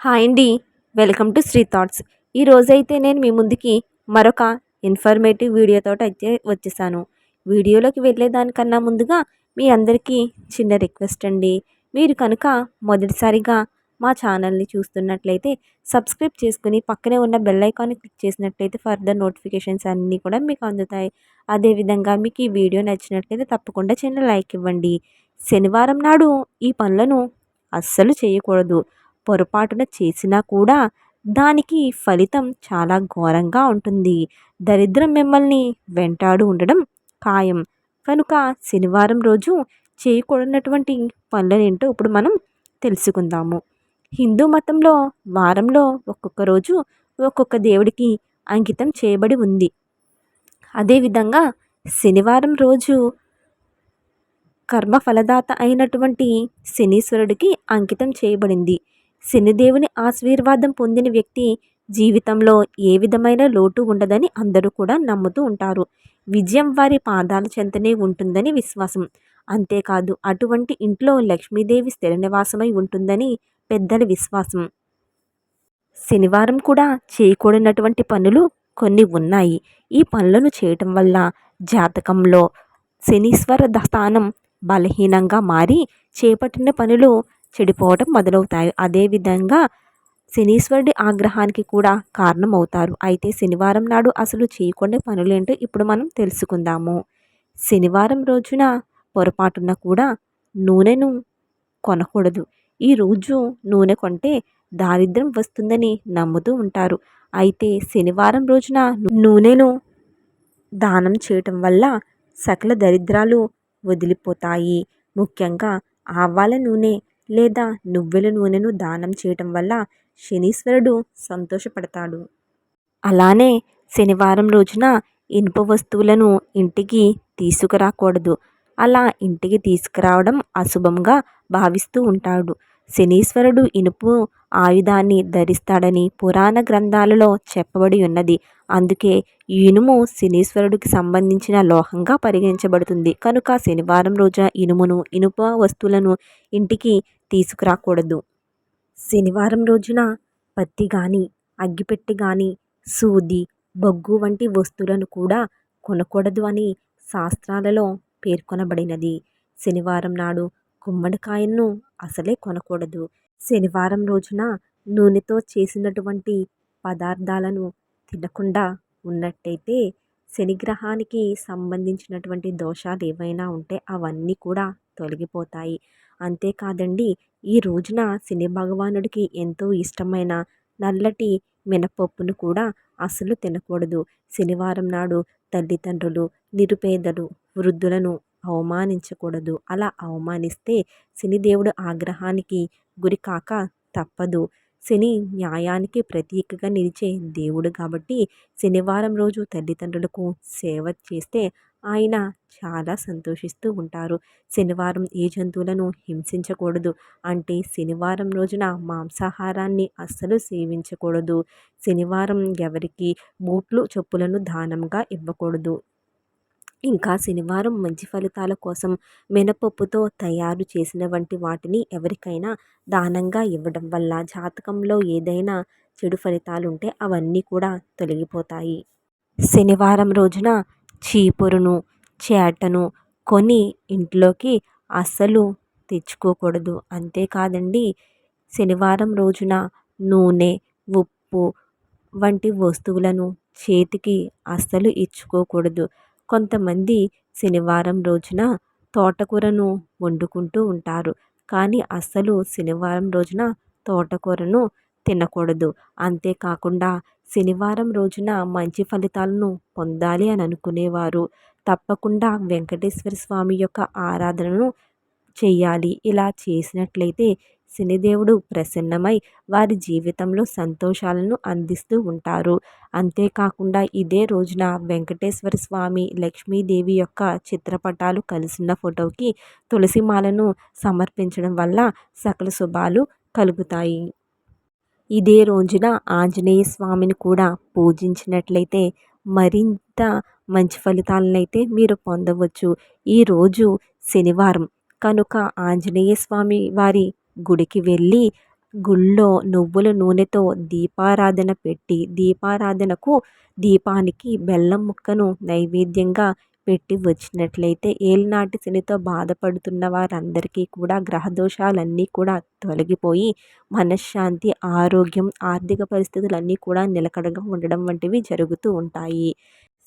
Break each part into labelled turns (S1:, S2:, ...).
S1: Hi అండి. Welcome to Sri thoughts. ఈ రోజైతే నేను మీ ముందుకి మరొక ఇన్ఫర్మేటివ్ వీడియోతో అయితే వచ్చేసాను. వీడియోలోకి వెళ్ళేదానికన్నా ముందుగా మీ అందరికీ చిన్న రిక్వెస్ట్ అండి. మీరు కనుక మొదటిసారిగా మా ఛానల్ని చూస్తున్నట్లయితే సబ్స్క్రైబ్ చేసుకుని పక్కనే ఉన్న బెల్ ఐకాన్ని క్లిక్ చేసినట్లయితే ఫర్దర్ నోటిఫికేషన్స్ అన్నీ కూడా మీకు అందుతాయి. అదేవిధంగా మీకు ఈ వీడియో నచ్చినట్లయితే తప్పకుండా చిన్న లైక్ ఇవ్వండి. శనివారం నాడు ఈ పనులను అస్సలు చేయకూడదు. పొరపాటున చేసినా కూడా దానికి ఫలితం చాలా ఘోరంగా ఉంటుంది. దరిద్రం మిమ్మల్ని వెంటాడు ఉండడం ఖాయం. కనుక శనివారం రోజు చేయకూడనటువంటి పనులనేంటో ఇప్పుడు మనం తెలుసుకుందాము. హిందూ మతంలో వారంలో ఒక్కొక్క రోజు ఒక్కొక్క దేవుడికి అంకితం చేయబడి ఉంది. అదేవిధంగా శనివారం రోజు కర్మ ఫలదాత అయినటువంటి శనీశ్వరుడికి అంకితం చేయబడింది. శనిదేవుని ఆశీర్వాదం పొందిన వ్యక్తి జీవితంలో ఏ విధమైన లోటు ఉండదని అందరూ కూడా నమ్ముతూ ఉంటారు. విజయం వారి పాదాల చెంతనే ఉంటుందని విశ్వాసం. అంతేకాదు అటువంటి ఇంట్లో లక్ష్మీదేవి స్థిర నివాసమై ఉంటుందని పెద్దల విశ్వాసం. శనివారం కూడా చేయకూడనటువంటి పనులు కొన్ని ఉన్నాయి. ఈ పనులను చేయటం వల్ల జాతకంలో శనీశ్వర స్థానం బలహీనంగా మారి చేపట్టిన పనులు చెడిపోవటం మొదలవుతాయి. అదేవిధంగా శనీశ్వరుడి ఆగ్రహానికి కూడా కారణమవుతారు. అయితే శనివారం నాడు అసలు చేయకుండా పనులేంటో ఇప్పుడు మనం తెలుసుకుందాము. శనివారం రోజున పొరపాటున కూడా నూనెను కొనకూడదు. ఈ రోజు నూనె కొంటే దారిద్ర్యం వస్తుందని నమ్ముతూ ఉంటారు. అయితే శనివారం రోజున నూనెను దానం చేయటం వల్ల సకల దరిద్రాలు వదిలిపోతాయి. ముఖ్యంగా ఆవాల నూనె లేదా నువ్వుల నూనెను దానం చేయటం వల్ల శనీశ్వరుడు సంతోషపడతాడు. అలానే శనివారం రోజున ఇనుప వస్తువులను ఇంటికి తీసుకురాకూడదు. అలా ఇంటికి తీసుకురావడం అశుభంగా భావిస్తూ ఉంటాడు. శనీశ్వరుడు ఇనుపు ఆయుధాన్ని ధరిస్తాడని పురాణ గ్రంథాలలో చెప్పబడి ఉన్నది. అందుకే ఇనుము శనీశ్వరుడికి సంబంధించిన లోహంగా పరిగణించబడుతుంది. కనుక శనివారం రోజున ఇనుమును ఇనుప వస్తువులను ఇంటికి తీసుకురాకూడదు. శనివారం రోజున పత్తి కానీ అగ్గిపెట్టి కానీ సూది బొగ్గు వంటి వస్తువులను కూడా కొనకూడదు అని శాస్త్రాలలో పేర్కొనబడినది. శనివారం నాడు గుమ్మడికాయను అసలే కొనకూడదు. శనివారం రోజున నూనెతో చేసినటువంటి పదార్థాలను తినకుండా ఉన్నట్టయితే శనిగ్రహానికి సంబంధించినటువంటి దోషాలు ఏవైనా ఉంటే అవన్నీ కూడా తొలగిపోతాయి. అంతేకాదండి ఈ రోజున శని భగవానుడికి ఎంతో ఇష్టమైన నల్లటి మినపప్పును కూడా అసలు తినకూడదు. శనివారం నాడు తల్లిదండ్రులు నిరుపేదలు వృద్ధులను అవమానించకూడదు. అలా అవమానిస్తే శనిదేవుడు ఆగ్రహానికి గురి కాక తప్పదు. శని న్యాయానికి ప్రతీకగా నిలిచే దేవుడు కాబట్టి శనివారం రోజు తల్లిదండ్రులకు సేవ చేస్తే ఆయన చాలా సంతోషిస్తూ ఉంటారు. శనివారం ఏ జంతువులను హింసించకూడదు అంటే శనివారం రోజున మాంసాహారాన్ని అస్సలు సేవించకూడదు. శనివారం ఎవరికి బూట్లు చెప్పులను దానంగా ఇవ్వకూడదు. ఇంకా శనివారం మంచి ఫలితాల కోసం మినపప్పుతో తయారు చేసిన వంటి వాటిని ఎవరికైనా దానంగా ఇవ్వడం వల్ల జాతకంలో ఏదైనా చెడు ఫలితాలు ఉంటే అవన్నీ కూడా తొలగిపోతాయి. శనివారం రోజున చీపురును చేటను కొని ఇంట్లోకి అస్సలు తెచ్చుకోకూడదు. అంతేకాదండి శనివారం రోజున నూనె ఉప్పు వంటి వస్తువులను చేతికి అస్సలు ఇచ్చుకోకూడదు. కొంతమంది శనివారం రోజున తోటకూరను వండుకుంటూ ఉంటారు. కానీ అస్సలు శనివారం రోజున తోటకూరను తినకూడదు. అంతేకాకుండా శనివారం రోజున మంచి ఫలితాలను పొందాలి అని అనుకునేవారు. తప్పకుండా వెంకటేశ్వర స్వామి యొక్క ఆరాధనను చేయాలి. ఇలా చేసినట్లయితే శనిదేవుడు ప్రసన్నమై వారి జీవితంలో సంతోషాలను అందిస్తూ ఉంటారు. అంతేకాకుండా ఇదే రోజున వెంకటేశ్వర స్వామి లక్ష్మీదేవి యొక్క చిత్రపటాలు కలిసిన ఫోటోకి తులసిమాలను సమర్పించడం వల్ల సకల శుభాలు కలుగుతాయి. ఇదే రోజున ఆంజనేయ స్వామిని కూడా పూజించినట్లయితే మరింత మంచి ఫలితాలను అయితే మీరు పొందవచ్చు. ఈరోజు శనివారం. కనుక ఆంజనేయ స్వామి వారి గుడికి వెళ్ళి గుళ్ళో నువ్వుల నూనెతో దీపారాధన పెట్టి దీపారాధనకు దీపానికి బెల్లం ముక్కను నైవేద్యంగా పెట్టి వచ్చినట్లయితే ఏలినాటి శనితో బాధపడుతున్న వారందరికీ కూడా గ్రహదోషాలన్నీ కూడా తొలగిపోయి మనశ్శాంతి ఆరోగ్యం ఆర్థిక పరిస్థితులన్నీ కూడా నిలకడగా ఉండడం వంటివి జరుగుతూ ఉంటాయి.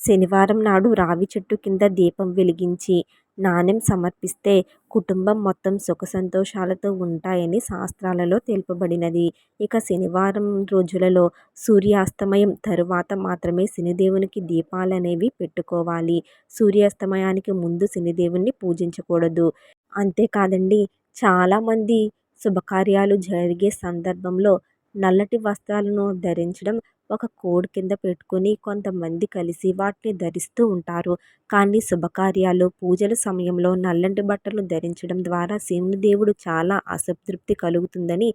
S1: శనివారం నాడు రావి చెట్టు కింద దీపం వెలిగించి నాణెం సమర్పిస్తే కుటుంబం మొత్తం సుఖ సంతోషాలతో ఉంటాయని శాస్త్రాలలో తెలుపబడినది. ఇక శనివారం రోజులలో సూర్యాస్తమయం తరువాత మాత్రమే శనిదేవునికి దీపాలు అనేవి పెట్టుకోవాలి. సూర్యాస్తమయానికి ముందు శనిదేవుని పూజించకూడదు. అంతేకాదండి చాలామంది శుభకార్యాలు జరిగే సందర్భంలో నల్లటి వస్త్రాలను ధరించడం ఒక కోడ్ కింద పెట్టుకొని కొంతమంది కలిసి వాటిని ధరిస్తూ ఉంటారు. కానీ శుభకార్యాలు పూజల సమయంలో నల్లటి బట్టలు ధరించడం ద్వారా దేవుడు చాలా అసంతృప్తి కలుగుతుందని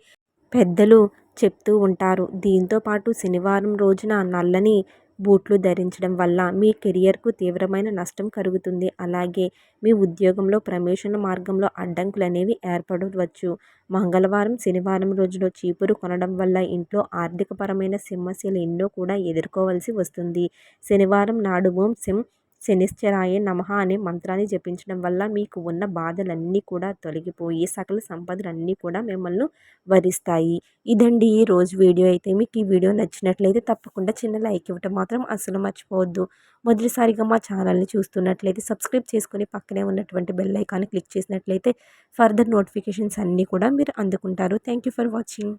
S1: పెద్దలు చెప్తూ ఉంటారు. దీంతో పాటు శనివారం రోజున నల్లని బూట్లు ధరించడం వల్ల మీ కెరియర్కు తీవ్రమైన నష్టం కలుగుతుంది. అలాగే మీ ఉద్యోగంలో ప్రమోషన్ మార్గంలో అడ్డంకులు అనేవి ఏర్పడవచ్చు. మంగళవారం శనివారం రోజులో చీపురు కొనడం వల్ల ఇంట్లో ఆర్థికపరమైన సమస్యలు ఎన్నో కూడా ఎదుర్కోవాల్సి వస్తుంది. శనివారం నాడు ఓం సిం శనిశ్చరాయ నమః అనే మంత్రాన్ని జపించడం వల్ల మీకు ఉన్న బాధలన్నీ కూడా తొలగిపోయి సకల సంపదలన్నీ కూడా మిమ్మల్ని వరిస్తాయి ఇదండి ఈ రోజు వీడియో. అయితే మీకు ఈ వీడియో నచ్చినట్లయితే తప్పకుండా చిన్న లైక్ ఇవ్వటం మాత్రం అసలు మర్చిపోవద్దు. మొదటిసారిగా మా ఛానల్ని చూస్తున్నట్లయితే సబ్స్క్రైబ్ చేసుకుని పక్కనే ఉన్నటువంటి బెల్ ఐకాన్ని క్లిక్ చేసినట్లయితే ఫర్దర్ నోటిఫికేషన్స్ అన్నీ కూడా మీరు అందుకుంటారు. Thank you for watching.